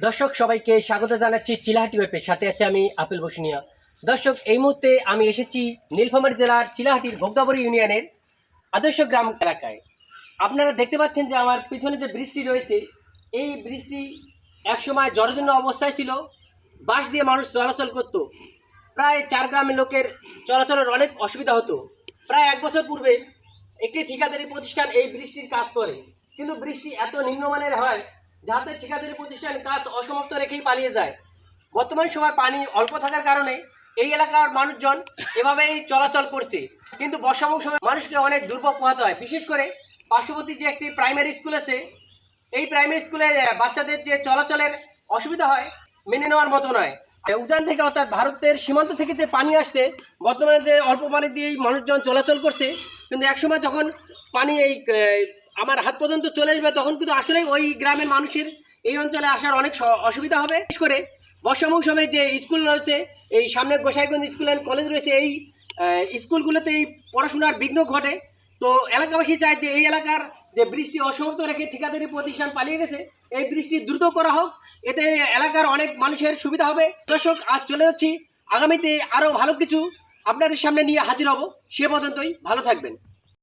দর্শক, সবাইকে স্বাগত জানাচ্ছি চিলাহাটি ওয়েপের সাথে আছে আমি আপেল বসুনিয়া। দর্শক, এই মুহূর্তে আমি এসেছি নীলফামারী জেলার চিলাহাটির ভোগদাবরী ইউনিয়নের আদর্শ গ্রাম এলাকায়। আপনারা দেখতে পাচ্ছেন যে আমার পিছনে যে বৃষ্টি রয়েছে, এই ব্রিজটি একসময় জরাজীর্ণ অবস্থায় ছিল। বাঁশ দিয়ে মানুষ চলাচল করতো। প্রায় চার গ্রামের লোকের চলাচলের অনেক অসুবিধা হতো। প্রায় এক বছর পূর্বে একটি ঠিকাদারি প্রতিষ্ঠান এই বৃষ্টির কাজ করে। কিন্তু বৃষ্টি এত নিম্নমানের হয় যাতে ঠিকাদারি প্রতিষ্ঠান কাজ অসমাপ্ত রেখেই পালিয়ে যায়। বর্তমান সময় পানি অল্প থাকার কারণে এই এলাকার মানুষজন এভাবেই চলাচল করছে। কিন্তু বর্ষা মৌসুমে মানুষকে অনেক দুর্ভোগ পোহাতে হয়। বিশেষ করে পার্শ্ববর্তী যে একটি প্রাইমারি স্কুল আছে, এই প্রাইমারি স্কুলে বাচ্চাদের যে চলাচলের অসুবিধা হয়, মেনে নেওয়ার মতো নয়। উজান থেকে অর্থাৎ ভারতের সীমান্ত থেকে যে পানি আসছে, বর্তমানে যে অল্প পানি দিয়েই মানুষজন চলাচল করছে, কিন্তু একসময় যখন পানি এই আমার হাত পর্যন্ত চলে আসবে, তখন কিন্তু আসলে ওই গ্রামের মানুষের এই অঞ্চলে আসার অনেক অসুবিধা হবে। বিশেষ করে বর্ষা মৌসুমে যে স্কুল রয়েছে, এই সামনে গোসাইগঞ্জ স্কুল অ্যান্ড কলেজ রয়েছে, এই স্কুলগুলোতে এই পড়াশোনার বিঘ্ন ঘটে। তো এলাকাবাসী চায় যে এই এলাকার যে বৃষ্টি অসমাপ্ত রেখে ঠিকাদারি প্রতিষ্ঠান পালিয়ে গেছে, এই বৃষ্টি দ্রুত করা হোক, এতে এলাকার অনেক মানুষের সুবিধা হবে। দর্শক, আজ চলে যাচ্ছি। আগামীতে আরও ভালো কিছু আপনাদের সামনে নিয়ে হাজির হব। সে পর্যন্তই, ভালো থাকবেন।